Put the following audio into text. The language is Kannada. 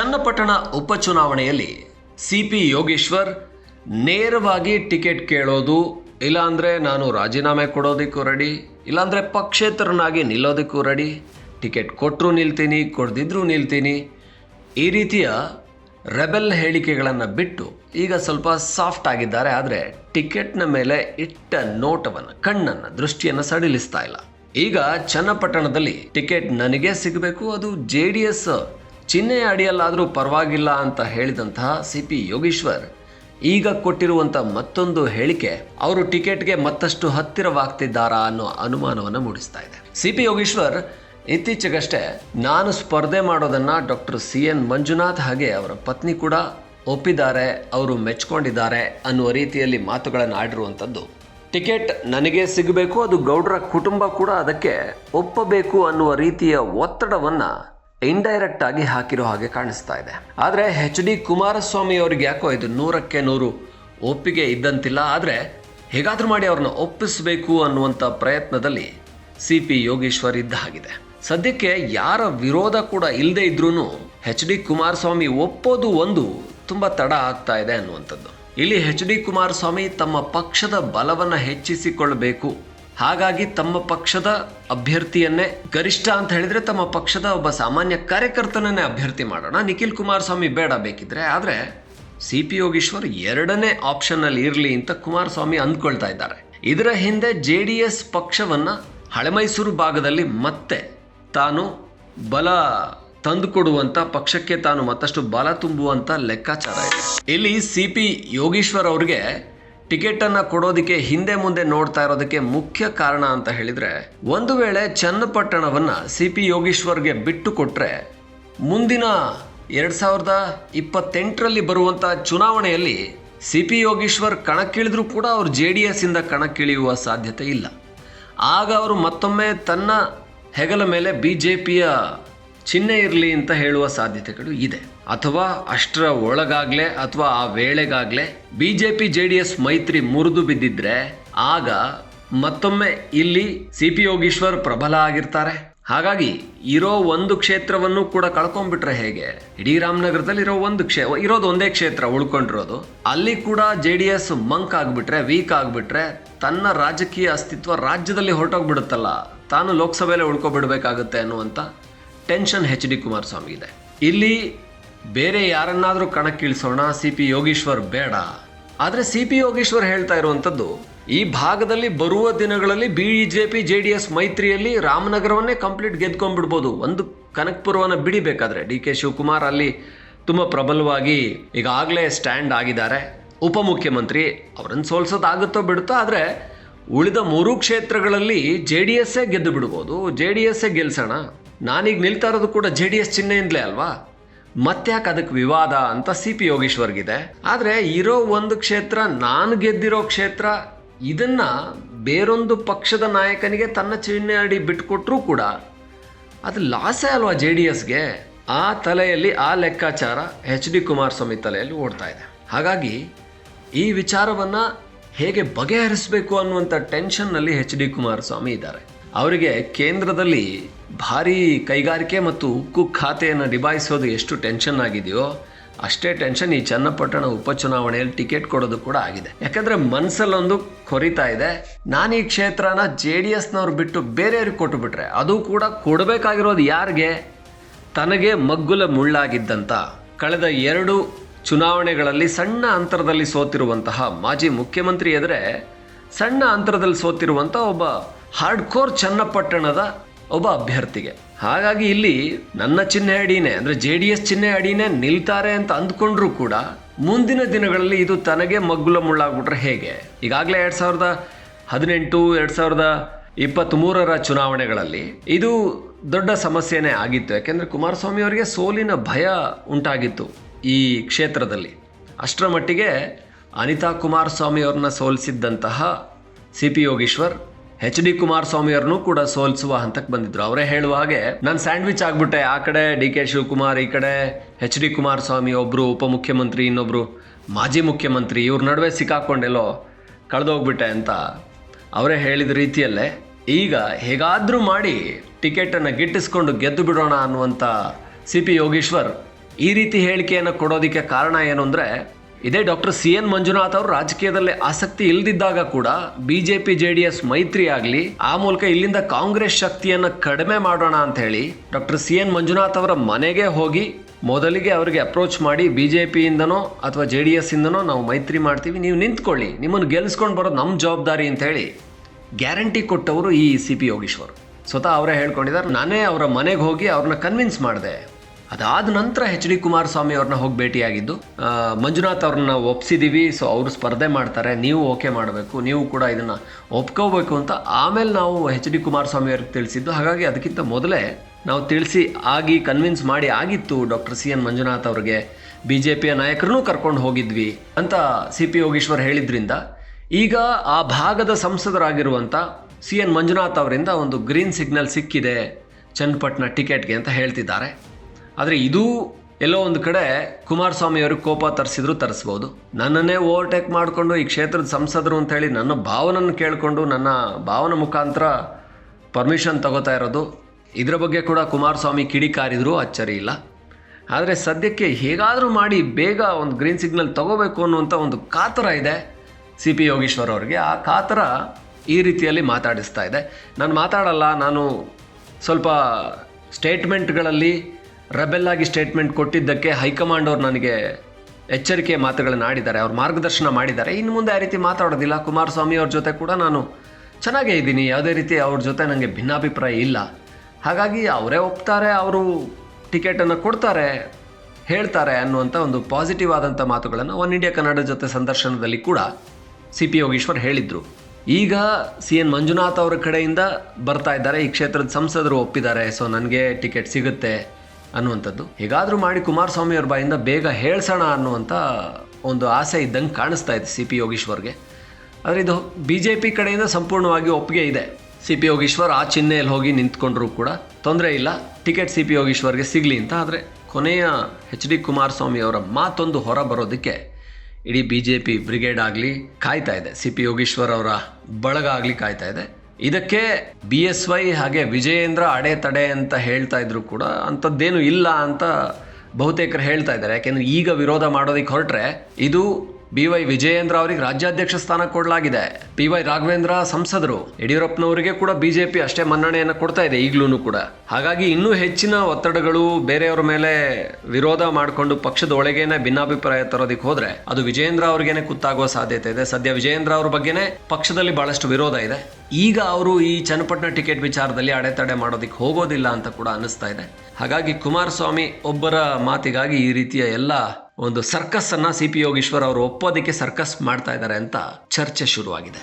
ಚನ್ನಪಟ್ಟಣ ಉಪಚುನಾವಣೆಯಲ್ಲಿ ಸಿ ಪಿ ಯೋಗೇಶ್ವರ್ ನೇರವಾಗಿ ಟಿಕೆಟ್ ಕೇಳೋದು, ಇಲ್ಲಾಂದರೆ ನಾನು ರಾಜೀನಾಮೆ ಕೊಡೋದಕ್ಕೂ ರೆಡಿ, ಇಲ್ಲಾಂದರೆ ಪಕ್ಷೇತರನಾಗಿ ನಿಲ್ಲೋದಕ್ಕೂ ರೆಡಿ. ಟಿಕೆಟ್ ಕೊಟ್ಟರೂ ನಿಲ್ತೀನಿ, ಕೊಡ್ದಿದ್ರೂ ನಿಲ್ತೀನಿ. ಈ ರೀತಿಯ ರೆಬೆಲ್ ಹೇಳಿಕೆಗಳನ್ನು ಬಿಟ್ಟು ಈಗ ಸ್ವಲ್ಪ ಸಾಫ್ಟ್ ಆಗಿದ್ದಾರೆ, ಆದರೆ ಟಿಕೆಟ್ನ ಮೇಲೆ ಇಟ್ಟ ನೋಟವನ್ನು, ಕಣ್ಣನ್ನು, ದೃಷ್ಟಿಯನ್ನು ಸಡಿಲಿಸ್ತಾ ಇಲ್ಲ. ಈಗ ಚನ್ನಪಟ್ಟಣದಲ್ಲಿ ಟಿಕೆಟ್ ನನಗೆ ಸಿಗಬೇಕು, ಅದು ಜೆ ಡಿ ಎಸ್ ಚಿಹ್ನೆಯ ಅಡಿಯಲ್ಲಾದರೂ ಪರವಾಗಿಲ್ಲ ಅಂತ ಹೇಳಿದಂತಹ ಸಿ ಪಿ ಯೋಗೀಶ್ವರ್, ಈಗ ಕೊಟ್ಟಿರುವಂಥ ಮತ್ತೊಂದು ಹೇಳಿಕೆ, ಅವರು ಟಿಕೆಟ್ಗೆ ಮತ್ತಷ್ಟು ಹತ್ತಿರವಾಗ್ತಿದ್ದಾರಾ ಅನ್ನೋ ಅನುಮಾನವನ್ನು ಮೂಡಿಸ್ತಾ ಇದೆ. ಸಿ ಪಿ ಯೋಗೀಶ್ವರ್, ಇತ್ತೀಚೆಗಷ್ಟೇ ನಾನು ಸ್ಪರ್ಧೆ ಮಾಡೋದನ್ನ ಡಾಕ್ಟರ್ ಸಿ ಎನ್ ಮಂಜುನಾಥ್ ಹಾಗೆ ಅವರ ಪತ್ನಿ ಕೂಡ ಒಪ್ಪಿದ್ದಾರೆ, ಅವರು ಮೆಚ್ಕೊಂಡಿದ್ದಾರೆ ಅನ್ನುವ ರೀತಿಯಲ್ಲಿ ಮಾತುಗಳನ್ನು ಆಡಿರುವಂಥದ್ದು ಟಿಕೆಟ್ ನನಗೆ ಸಿಗಬೇಕು, ಅದು ಗೌಡರ ಕುಟುಂಬ ಕೂಡ ಅದಕ್ಕೆ ಒಪ್ಪಬೇಕು ಅನ್ನುವ ರೀತಿಯ ಒತ್ತಡವನ್ನ ಇಂಡೈರೆಕ್ಟ್ ಆಗಿ ಹಾಕಿರೋ ಹಾಗೆ ಕಾಣಿಸ್ತಾ ಇದೆ. ಆದರೆ ಎಚ್ ಡಿ ಕುಮಾರಸ್ವಾಮಿ ಅವರಿಗೆ ಯಾಕೋ ಇದು ನೂರಕ್ಕೆ ನೂರು ಒಪ್ಪಿಗೆ ಇದ್ದಂತಿಲ್ಲ. ಆದರೆ ಹೇಗಾದರೂ ಮಾಡಿ ಅವ್ರನ್ನ ಒಪ್ಪಿಸಬೇಕು ಅನ್ನುವಂಥ ಪ್ರಯತ್ನದಲ್ಲಿ ಸಿ ಪಿ ಯೋಗೇಶ್ವರ್ ಇದ್ದ ಹಾಗಿದೆ. ಸದ್ಯಕ್ಕೆ ಯಾರ ವಿರೋಧ ಕೂಡ ಇಲ್ಲದೆ ಇದ್ರೂ ಎಚ್ ಡಿ ಕುಮಾರಸ್ವಾಮಿ ಒಪ್ಪೋದು ಒಂದು ತುಂಬ ತಡ ಆಗ್ತಾ ಇದೆ ಅನ್ನುವಂಥದ್ದು. ಇಲ್ಲಿ ಎಚ್ ಡಿ ಕುಮಾರಸ್ವಾಮಿ ತಮ್ಮ ಪಕ್ಷದ ಬಲವನ್ನು ಹೆಚ್ಚಿಸಿಕೊಳ್ಳಬೇಕು ಹಾಗಾಗಿ ತಮ್ಮ ಪಕ್ಷದ ಅಭ್ಯರ್ಥಿಯನ್ನೇ ಗರಿಷ್ಠ ಅಂತ ಹೇಳಿದ್ರೆ ತಮ್ಮ ಪಕ್ಷದ ಒಬ್ಬ ಸಾಮಾನ್ಯ ಕಾರ್ಯಕರ್ತನನ್ನೇ ಅಭ್ಯರ್ಥಿ ಮಾಡೋಣ. ನಿಖಿಲ್ ಕುಮಾರಸ್ವಾಮಿ ಬೇಡ ಬೇಕಿದ್ರೆ. ಆದರೆ ಸಿ ಪಿ ಯೋಗೀಶ್ವರ್ ಎರಡನೇ ಆಪ್ಷನ್ ಅಲ್ಲಿ ಇರಲಿ ಅಂತ ಕುಮಾರಸ್ವಾಮಿ ಅಂದ್ಕೊಳ್ತಾ ಇದ್ದಾರೆ. ಇದರ ಹಿಂದೆ ಜೆ ಡಿ ಎಸ್ ಪಕ್ಷವನ್ನ ಹಳೆಮೈಸೂರು ಭಾಗದಲ್ಲಿ ಮತ್ತೆ ತಾನು ಬಲ ತಂದುಕೊಡುವಂತ, ಪಕ್ಷಕ್ಕೆ ತಾನು ಮತ್ತಷ್ಟು ಬಲ ತುಂಬುವಂತ ಲೆಕ್ಕಾಚಾರ ಇದೆ. ಇಲ್ಲಿ ಸಿ ಪಿ ಯೋಗೀಶ್ವರ್ ಅವ್ರಿಗೆ ಟಿಕೆಟ್ ಅನ್ನ ಕೊಡೋದಕ್ಕೆ ಹಿಂದೆ ಮುಂದೆ ನೋಡ್ತಾ ಇರೋದಕ್ಕೆ ಮುಖ್ಯ ಕಾರಣ ಅಂತ ಹೇಳಿದರೆ, ಒಂದು ವೇಳೆ ಚನ್ನಪಟ್ಟಣವನ್ನು ಸಿ ಪಿ ಯೋಗೀಶ್ವರ್ಗೆ ಬಿಟ್ಟು ಕೊಟ್ಟರೆ ಮುಂದಿನ ಎರಡು ಸಾವಿರದ ಇಪ್ಪತ್ತೆಂಟರಲ್ಲಿ ಬರುವಂಥ ಚುನಾವಣೆಯಲ್ಲಿ ಸಿ ಪಿ ಯೋಗೀಶ್ವರ್ ಕಣಕ್ಕಿಳಿದ್ರೂ ಕೂಡ ಅವರು ಜೆ ಡಿ ಎಸ್ ಇಂದ ಕಣಕ್ಕಿಳಿಯುವ ಸಾಧ್ಯತೆ ಇಲ್ಲ. ಆಗ ಅವರು ಮತ್ತೊಮ್ಮೆ ತನ್ನ ಹೆಗಲ ಮೇಲೆ ಬಿ ಜೆ ಪಿಯ ಚಿಹ್ನೆ ಇರಲಿ ಅಂತ ಹೇಳುವ ಸಾಧ್ಯತೆಗಳು ಇದೆ. ಅಥವಾ ಅಷ್ಟರ ಒಳಗಾಗ್ಲೇ ಅಥವಾ ಆ ವೇಳೆಗಾಗ್ಲೇ B J P J D S ಮೈತ್ರಿ ಮುರಿದು ಬಿದ್ದಿದ್ರೆ ಆಗ ಮತ್ತೊಮ್ಮೆ ಇಲ್ಲಿ ಸಿ ಪಿ ಯೋಗೀಶ್ವರ್ ಪ್ರಬಲ ಆಗಿರ್ತಾರೆ. ಹಾಗಾಗಿ ಇರೋ ಒಂದು ಕ್ಷೇತ್ರವನ್ನು ಕೂಡ ಕಳ್ಕೊಂಡ್ಬಿಟ್ರೆ ಹೇಗೆ? ಇಡೀ ರಾಮನಗರದಲ್ಲಿ ಇರೋ ಒಂದು ಕ್ಷೇ, ಇರೋದು ಒಂದೇ ಕ್ಷೇತ್ರ ಉಳ್ಕೊಂಡಿರೋದು. ಅಲ್ಲಿ ಕೂಡ ಜೆ ಡಿ ಎಸ್ ಮಂಕ್ ಆಗಿಬಿಟ್ರೆ, ವೀಕ್ ಆಗಿಬಿಟ್ರೆ ತನ್ನ ರಾಜಕೀಯ ಅಸ್ತಿತ್ವ ರಾಜ್ಯದಲ್ಲಿ ಹೊರಟೋಗ್ಬಿಡುತ್ತಲ್ಲ. ತಾನು ಲೋಕಸಭೆಯಲ್ಲೇ ಉಳ್ಕೊಬಿಡ್ಬೇಕಾಗುತ್ತೆ ಅನ್ನುವಂಥ ಟೆನ್ಷನ್ ಎಚ್ ಡಿ ಕುಮಾರಸ್ವಾಮಿ ಇದೆ. ಇಲ್ಲಿ ಬೇರೆ ಯಾರನ್ನಾದರೂ ಕಣಕ್ಕಿಳಿಸೋಣ, ಸಿ ಪಿ ಯೋಗೀಶ್ವರ್ ಬೇಡ. ಆದರೆ ಸಿ ಪಿ ಯೋಗೀಶ್ವರ್ ಹೇಳ್ತಾ ಇರುವಂಥದ್ದು, ಈ ಭಾಗದಲ್ಲಿ ಬರುವ ದಿನಗಳಲ್ಲಿ B J P, J D S ಮೈತ್ರಿಯಲ್ಲಿ ರಾಮನಗರವನ್ನೇ ಕಂಪ್ಲೀಟ್ ಗೆದ್ಕೊಂಡ್ಬಿಡ್ಬೋದು. ಒಂದು ಕನಕ್ಪುರವನ್ನು ಬಿಡಿಬೇಕಾದ್ರೆ. ಡಿ ಕೆ ಶಿವಕುಮಾರ್ ಅಲ್ಲಿ ತುಂಬ ಪ್ರಬಲವಾಗಿ ಈಗಾಗಲೇ ಸ್ಟ್ಯಾಂಡ್ ಆಗಿದ್ದಾರೆ. ಉಪಮುಖ್ಯಮಂತ್ರಿ ಅವರನ್ನು ಸೋಲ್ಸೋದಾಗುತ್ತೋ ಬಿಡುತ್ತೋ, ಆದರೆ ಉಳಿದ ಮೂರು ಕ್ಷೇತ್ರಗಳಲ್ಲಿ ಜೆ ಡಿ ಎಸ್ಸೇ ಗೆದ್ದು ಬಿಡ್ಬೋದು ಜೆ ಡಿ ಎಸ್ಸೇ ಗೆಲ್ಸೋಣ. ನಾನೀಗ ನಿಲ್ತಾ ಇರೋದು ಕೂಡ ಜೆ ಡಿ ಎಸ್ ಚಿಹ್ನೆಯಿಂದಲೇ ಅಲ್ವಾ? ಮತ್ತ್ಯಾಕೆ ಅದಕ್ಕೆ ವಿವಾದ ಅಂತ ಸಿ ಪಿ ಯೋಗೀಶ್ವರ್ಗಿದೆ. ಆದರೆ ಇರೋ ಒಂದು ಕ್ಷೇತ್ರ, ನಾನು ಗೆದ್ದಿರೋ ಕ್ಷೇತ್ರ, ಇದನ್ನು ಬೇರೊಂದು ಪಕ್ಷದ ನಾಯಕನಿಗೆ ತನ್ನ ಚಿಹ್ನೆ ಅಡಿ ಬಿಟ್ಕೊಟ್ರೂ ಕೂಡ ಅದು ಲಾಸೇ ಅಲ್ವಾ ಜೆ ಡಿ ಎಸ್ಗೆ? ಆ ತಲೆಯಲ್ಲಿ, ಆ ಲೆಕ್ಕಾಚಾರ ಎಚ್ ಡಿ ಕುಮಾರಸ್ವಾಮಿ ತಲೆಯಲ್ಲಿ ಓಡ್ತಾ ಇದೆ. ಹಾಗಾಗಿ ಈ ವಿಚಾರವನ್ನು ಹೇಗೆ ಬಗೆಹರಿಸಬೇಕು ಅನ್ನುವಂಥ ಟೆನ್ಷನ್ನಲ್ಲಿ ಎಚ್ ಡಿ ಕುಮಾರಸ್ವಾಮಿ ಇದ್ದಾರೆ. ಅವರಿಗೆ ಕೇಂದ್ರದಲ್ಲಿ ಭಾರೀ ಕೈಗಾರಿಕೆ ಮತ್ತು ಉಕ್ಕು ಖಾತೆಯನ್ನು ನಿಭಾಯಿಸೋದು ಎಷ್ಟು ಟೆನ್ಷನ್ ಆಗಿದೆಯೋ ಅಷ್ಟೇ ಟೆನ್ಷನ್ ಈ ಚನ್ನಪಟ್ಟಣ ಉಪಚುನಾವಣೆಯಲ್ಲಿ ಟಿಕೆಟ್ ಕೊಡೋದು ಕೂಡ ಆಗಿದೆ. ಯಾಕಂದ್ರೆ ಮನಸ್ಸಲ್ಲೊಂದು ಕೊರಿತಾ ಇದೆ. ನಾನು ಈ ಕ್ಷೇತ್ರನ ಜೆ ಡಿ ಎಸ್ನವ್ರು ಬಿಟ್ಟು ಬೇರೆಯವ್ರಿಗೆ ಕೊಟ್ಟು ಬಿಟ್ರೆ ಅದು ಕೂಡ ಕೊಡಬೇಕಾಗಿರೋದು ಯಾರಿಗೆ? ತನಗೆ ಮಗ್ಗುಲ ಮುಳ್ಳಾಗಿದ್ದಂಥ ಕಳೆದ ಎರಡು ಚುನಾವಣೆಗಳಲ್ಲಿ ಸಣ್ಣ ಅಂತರದಲ್ಲಿ ಸೋತಿರುವಂತಹ ಮಾಜಿ ಮುಖ್ಯಮಂತ್ರಿ ಎದುರೆ ಸಣ್ಣ ಅಂತರದಲ್ಲಿ ಸೋತಿರುವಂಥ ಒಬ್ಬ ಹಾರ್ಡ್ ಕೋರ್ ಚನ್ನಪಟ್ಟಣದ ಒಬ್ಬ ಅಭ್ಯರ್ಥಿಗೆ. ಹಾಗಾಗಿ ಇಲ್ಲಿ ನನ್ನ ಚಿಹ್ನೆ ಅಡಿನೇ, ಅಂದರೆ ಜೆ ಡಿ ಎಸ್ ಚಿಹ್ನೆ ಅಡಿನೇ ನಿಲ್ತಾರೆ ಅಂತ ಅಂದ್ಕೊಂಡ್ರೂ ಕೂಡ ಮುಂದಿನ ದಿನಗಳಲ್ಲಿ ಇದು ತನಗೆ ಮಗ್ಗುಲ ಮುಳ್ಳಾಗ್ಬಿಟ್ರೆ ಹೇಗೆ? ಈಗಾಗಲೇ ಎರಡು ಸಾವಿರದ ಹದಿನೆಂಟು, ಎರಡು ಸಾವಿರದ ಇಪ್ಪತ್ತ್ಮೂರರ ಚುನಾವಣೆಗಳಲ್ಲಿ ಇದು ದೊಡ್ಡ ಸಮಸ್ಯೆನೇ ಆಗಿತ್ತು. ಯಾಕೆಂದರೆ ಕುಮಾರಸ್ವಾಮಿ ಅವರಿಗೆ ಸೋಲಿನ ಭಯ ಉಂಟಾಗಿತ್ತು ಈ ಕ್ಷೇತ್ರದಲ್ಲಿ. ಅಷ್ಟರ ಮಟ್ಟಿಗೆ ಅನಿತಾ ಕುಮಾರಸ್ವಾಮಿ ಅವ್ರನ್ನ ಸೋಲಿಸಿದ್ದಂತಹ C P Yogeshwar H D Kumaraswamy ಅವ್ರನ್ನೂ ಕೂಡ ಸೋಲಿಸುವ ಹಂತಕ್ಕೆ ಬಂದಿದ್ರು. ಅವರೇ ಹೇಳುವ ಹಾಗೆ, ನಾನು ಸ್ಯಾಂಡ್ವಿಚ್ ಆಗ್ಬಿಟ್ಟೆ, ಆ ಕಡೆ ಡಿ ಕೆ ಶಿವಕುಮಾರ್, ಈ ಕಡೆ ಎಚ್ ಡಿ ಕುಮಾರಸ್ವಾಮಿ ಒಬ್ಬರು ಉಪಮುಖ್ಯಮಂತ್ರಿ ಇನ್ನೊಬ್ಬರು ಮಾಜಿ ಮುಖ್ಯಮಂತ್ರಿ, ಇವ್ರ ನಡುವೆ ಸಿಕ್ಕಾಕೊಂಡೆಲ್ಲೋ ಕಳೆದೋಗ್ಬಿಟ್ಟೆ ಅಂತ ಅವರೇ ಹೇಳಿದ ರೀತಿಯಲ್ಲೇ, ಈಗ ಹೇಗಾದರೂ ಮಾಡಿ ಟಿಕೆಟನ್ನು ಗಿಟ್ಟಿಸ್ಕೊಂಡು ಗೆದ್ದು ಬಿಡೋಣ ಅನ್ನುವಂಥ ಸಿ ಪಿ ಯೋಗೀಶ್ವರ್ ಈ ರೀತಿ ಹೇಳಿಕೆಯನ್ನು ಕೊಡೋದಕ್ಕೆ ಕಾರಣ ಏನು ಅಂದರೆ ಇದೇ ಡಾಕ್ಟರ್ ಸಿ ಎನ್ ಮಂಜುನಾಥ್ ಅವರು ರಾಜಕೀಯದಲ್ಲಿ ಆಸಕ್ತಿ ಇಲ್ಲದಿದ್ದಾಗ ಕೂಡ ಬಿಜೆಪಿ ಜೆ ಡಿ ಎಸ್ ಮೈತ್ರಿ ಆಗಲಿ, ಆ ಮೂಲಕ ಇಲ್ಲಿಂದ ಕಾಂಗ್ರೆಸ್ ಶಕ್ತಿಯನ್ನು ಕಡಿಮೆ ಮಾಡೋಣ ಅಂತ ಹೇಳಿ ಡಾಕ್ಟರ್ ಸಿ ಎನ್ ಮಂಜುನಾಥ್ ಅವರ ಮನೆಗೆ ಹೋಗಿ ಮೊದಲಿಗೆ ಅವರಿಗೆ ಅಪ್ರೋಚ್ ಮಾಡಿ ಬಿ ಜೆ ಪಿಯಿಂದನೋ ಅಥವಾ ಜೆ ಡಿ ಎಸ್ ಇಂದನೋ ನಾವು ಮೈತ್ರಿ ಮಾಡ್ತೀವಿ, ನೀವು ನಿಂತ್ಕೊಳ್ಳಿ, ನಿಮ್ಮನ್ನು ಗೆಲ್ಲಿಸ್ಕೊಂಡು ಬರೋದು ನಮ್ಮ ಜವಾಬ್ದಾರಿ ಅಂತ ಹೇಳಿ ಗ್ಯಾರಂಟಿ ಕೊಟ್ಟವರು ಈ ಸಿ ಪಿ ಯೋಗೀಶ್ವರ್. ಸ್ವತಃ ಅವರೇ ಹೇಳ್ಕೊಂಡಿದ್ದಾರೆ, ನಾನೇ ಅವರ ಮನೆಗೆ ಹೋಗಿ ಅವ್ರನ್ನ ಕನ್ವಿನ್ಸ್ ಮಾಡಿದೆ. ಅದಾದ ನಂತರ ಎಚ್ ಡಿ ಕುಮಾರಸ್ವಾಮಿ ಅವ್ರನ್ನ ಹೋಗಿ ಭೇಟಿಯಾಗಿದ್ದು ಮಂಜುನಾಥ್ ಅವ್ರನ್ನ ಒಪ್ಸಿದ್ದೀವಿ ಸೊ ಅವರು ಸ್ಪರ್ಧೆ ಮಾಡ್ತಾರೆ, ನೀವು ಓಕೆ ಮಾಡಬೇಕು, ನೀವು ಕೂಡ ಇದನ್ನು ಒಪ್ಕೋಬೇಕು ಅಂತ ಆಮೇಲೆ ನಾವು ಎಚ್ ಡಿ ಕುಮಾರಸ್ವಾಮಿ ಅವ್ರಿಗೆ ತಿಳಿಸಿದ್ದು. ಹಾಗಾಗಿ ಅದಕ್ಕಿಂತ ಮೊದಲೇ ನಾವು ತಿಳಿಸಿ ಆಗಿ ಕನ್ವಿನ್ಸ್ ಮಾಡಿ ಆಗಿತ್ತು ಡಾಕ್ಟರ್ ಸಿ ಎನ್ ಮಂಜುನಾಥ್ ಅವ್ರಿಗೆ ಬಿ ಜೆ ಪಿಯ ನಾಯಕರನ್ನೂ ಕರ್ಕೊಂಡು ಹೋಗಿದ್ವಿ ಅಂತ ಸಿ ಪಿ ಯೋಗೀಶ್ವರ್ ಹೇಳಿದ್ರಿಂದ. ಈಗ ಆ ಭಾಗದ ಸಂಸದರಾಗಿರುವಂಥ ಸಿ ಎನ್ ಮಂಜುನಾಥ್ ಅವರಿಂದ ಒಂದು ಗ್ರೀನ್ ಸಿಗ್ನಲ್ ಸಿಕ್ಕಿದೆ, ಚನ್ನಪಟ್ಟಣ ಟಿಕೆಟ್ಗೆ ಅಂತ ಹೇಳ್ತಿದ್ದಾರೆ. ಆದರೆ ಇದು ಎಲ್ಲೋ ಒಂದು ಕಡೆ ಕುಮಾರಸ್ವಾಮಿ ಅವರು ಕೋಪ ತರಿಸಿದ್ರು ತರಿಸ್ಬೋದು. ನನ್ನನ್ನೇ ಓವರ್ಟೇಕ್ ಮಾಡಿಕೊಂಡು ಈ ಕ್ಷೇತ್ರದ ಸಂಸದರು ಅಂತ ಹೇಳಿ ನನ್ನ ಭಾವನನ್ನು ಕೇಳಿಕೊಂಡು ನನ್ನ ಭಾವನ ಮುಖಾಂತರ ಪರ್ಮಿಷನ್ ತಗೋತಾ ಇರೋದು. ಇದರ ಬಗ್ಗೆ ಕೂಡ ಕುಮಾರಸ್ವಾಮಿ ಕಿಡಿಕಾರಿದ್ರು, ಅಚ್ಚರಿ ಇಲ್ಲ. ಆದರೆ ಸದ್ಯಕ್ಕೆ ಹೇಗಾದರೂ ಮಾಡಿ ಬೇಗ ಒಂದು ಗ್ರೀನ್ ಸಿಗ್ನಲ್ ತಗೋಬೇಕು ಅನ್ನುವಂಥ ಒಂದು ಕಾತರ ಇದೆ ಸಿ ಪಿ ಯೋಗೀಶ್ವರ್ ಅವರಿಗೆ. ಆ ಕಾತರ ಈ ರೀತಿಯಲ್ಲಿ ಮಾತಾಡಿಸ್ತಾ ಇದೆ. ನಾನು ಮಾತಾಡಲ್ಲ, ನಾನು ಸ್ವಲ್ಪ ಸ್ಟೇಟ್ಮೆಂಟ್ಗಳಲ್ಲಿ ರೆಬೆಲ್ ಆಗಿ ಸ್ಟೇಟ್ಮೆಂಟ್ ಕೊಟ್ಟಿದ್ದಕ್ಕೆ ಹೈಕಮಾಂಡ್ ಅವರು ನನಗೆ ಎಚ್ಚರಿಕೆಯ ಮಾತುಗಳನ್ನು ಆಡಿದ್ದಾರೆ. ಅವ್ರು ಮಾರ್ಗದರ್ಶನ ಮಾಡಿದ್ದಾರೆ. ಇನ್ನು ಮುಂದೆ ಆ ರೀತಿ ಮಾತಾಡೋದಿಲ್ಲ. ಕುಮಾರಸ್ವಾಮಿ ಅವ್ರ ಜೊತೆ ಕೂಡ ನಾನು ಚೆನ್ನಾಗೇ ಇದ್ದೀನಿ. ಯಾವುದೇ ರೀತಿ ಅವ್ರ ಜೊತೆ ನನಗೆ ಭಿನ್ನಾಭಿಪ್ರಾಯ ಇಲ್ಲ. ಹಾಗಾಗಿ ಅವರೇ ಒಪ್ತಾರೆ, ಅವರು ಟಿಕೆಟನ್ನು ಕೊಡ್ತಾರೆ, ಹೇಳ್ತಾರೆ ಅನ್ನುವಂಥ ಒಂದು ಪಾಸಿಟಿವ್ ಆದಂಥ ಮಾತುಗಳನ್ನು ಒನ್ ಇಂಡಿಯಾ ಕನ್ನಡ ಜೊತೆ ಸಂದರ್ಶನದಲ್ಲಿ ಕೂಡ ಸಿ ಪಿ ಯೋಗೀಶ್ವರ್ ಹೇಳಿದರು. ಈಗ ಸಿ ಎನ್ ಮಂಜುನಾಥ್ ಅವರ ಕಡೆಯಿಂದ ಬರ್ತಾ ಇದ್ದಾರೆ. ಈ ಕ್ಷೇತ್ರದ ಸಂಸದರು ಒಪ್ಪಿದ್ದಾರೆ. ಸೊ ನನಗೆ ಟಿಕೆಟ್ ಸಿಗುತ್ತೆ. ಅನ್ನುವಂಥದ್ದು. ಹೇಗಾದರೂ ಮಾಡಿ ಕುಮಾರಸ್ವಾಮಿ ಅವ್ರ ಬಾಯಿಂದ ಬೇಗ ಹೇಳ್ಸೋಣ ಅನ್ನುವಂಥ ಒಂದು ಆಸೆ ಇದ್ದಂಗೆ ಕಾಣಿಸ್ತಾ ಇದೆ ಸಿ ಪಿ ಯೋಗೀಶ್ವರ್ಗೆ. ಆದರೆ ಇದು ಬಿ ಜೆ ಪಿ ಕಡೆಯಿಂದ ಸಂಪೂರ್ಣವಾಗಿ ಒಪ್ಪಿಗೆ ಇದೆ. ಸಿ ಪಿ ಯೋಗೀಶ್ವರ್ ಆ ಚಿಹ್ನೆಯಲ್ಲಿ ಹೋಗಿ ನಿಂತ್ಕೊಂಡ್ರೂ ಕೂಡ ತೊಂದರೆ ಇಲ್ಲ. ಟಿಕೆಟ್ ಸಿ ಪಿ ಯೋಗೀಶ್ವರ್ಗೆ ಸಿಗಲಿ ಅಂತ ಆದರೆ ಕೊನೆಯ ಎಚ್ ಡಿ ಕುಮಾರಸ್ವಾಮಿ ಅವರ ಮಾತೊಂದು ಹೊರ ಬರೋದಕ್ಕೆ ಇಡೀ ಬಿ ಜೆ ಪಿ ಬ್ರಿಗೇಡ್ ಆಗಲಿ ಕಾಯ್ತಾ ಇದೆ. ಸಿ ಪಿ ಯೋಗೀಶ್ವರ್ ಅವರ ಬಳಗ ಆಗಲಿ ಕಾಯ್ತಾ ಇದೆ. ಇದಕ್ಕೆ ಬಿ ಎಸ್ ವೈ ಹಾಗೆ ವಿಜಯೇಂದ್ರ ಅಡೆತಡೆ ಅಂತ ಹೇಳ್ತಾ ಇದ್ರು ಕೂಡ ಅಂಥದ್ದೇನು ಇಲ್ಲ ಅಂತ ಬಹುತೇಕರು ಹೇಳ್ತಾ ಇದ್ದಾರೆ. ಯಾಕೆಂದ್ರೆ ಈಗ ವಿರೋಧ ಮಾಡೋದಕ್ಕೆ ಹೊರಟ್ರೆ ಇದು ಬಿ ವೈ ವಿಜಯೇಂದ್ರ ಅವರಿಗೆ ರಾಜ್ಯಾಧ್ಯಕ್ಷ ಸ್ಥಾನ ಕೊಡಲಾಗಿದೆ. ಪಿ ವೈ ರಾಘವೇಂದ್ರ ಸಂಸದರು, ಯಡಿಯೂರಪ್ಪನವರಿಗೆ ಕೂಡ ಬಿಜೆಪಿ ಅಷ್ಟೇ ಮನ್ನಣೆಯನ್ನು ಕೊಡ್ತಾ ಇದೆ ಈಗಲೂ ಕೂಡ. ಹಾಗಾಗಿ ಇನ್ನೂ ಹೆಚ್ಚಿನ ಒತ್ತಡಗಳು ಬೇರೆಯವರ ಮೇಲೆ ವಿರೋಧ ಮಾಡಿಕೊಂಡು ಪಕ್ಷದ ಒಳಗೇನೆ ಭಿನ್ನಾಭಿಪ್ರಾಯ ತರೋದಕ್ಕೆ ಹೋದ್ರೆ ಅದು ವಿಜಯೇಂದ್ರ ಅವ್ರಿಗೇನೆ ಕುತ್ತಾಗುವ ಸಾಧ್ಯತೆ ಇದೆ. ಸದ್ಯ ವಿಜಯೇಂದ್ರ ಅವ್ರ ಬಗ್ಗೆನೇ ಪಕ್ಷದಲ್ಲಿ ಬಹಳಷ್ಟು ವಿರೋಧ ಇದೆ. ಈಗ ಅವರು ಈ ಚನ್ನಪಟ್ಟಣ ಟಿಕೆಟ್ ವಿಚಾರದಲ್ಲಿ ಅಡೆತಡೆ ಮಾಡೋದಕ್ಕೆ ಹೋಗೋದಿಲ್ಲ ಅಂತ ಕೂಡ ಅನಿಸ್ತಾ ಇದೆ. ಹಾಗಾಗಿ ಕುಮಾರಸ್ವಾಮಿ ಒಬ್ಬರ ಮಾತಿಗಾಗಿ ಈ ರೀತಿಯ ಎಲ್ಲ ಒಂದು ಸರ್ಕಸ್ ಅನ್ನ ಸಿ ಪಿ ಯೋಗೀಶ್ವರ್ ಅವರು ಒಪ್ಪೋದಕ್ಕೆ ಸರ್ಕಸ್ ಮಾಡ್ತಾ ಇದ್ದಾರೆ ಅಂತ ಚರ್ಚೆ ಶುರುವಾಗಿದೆ.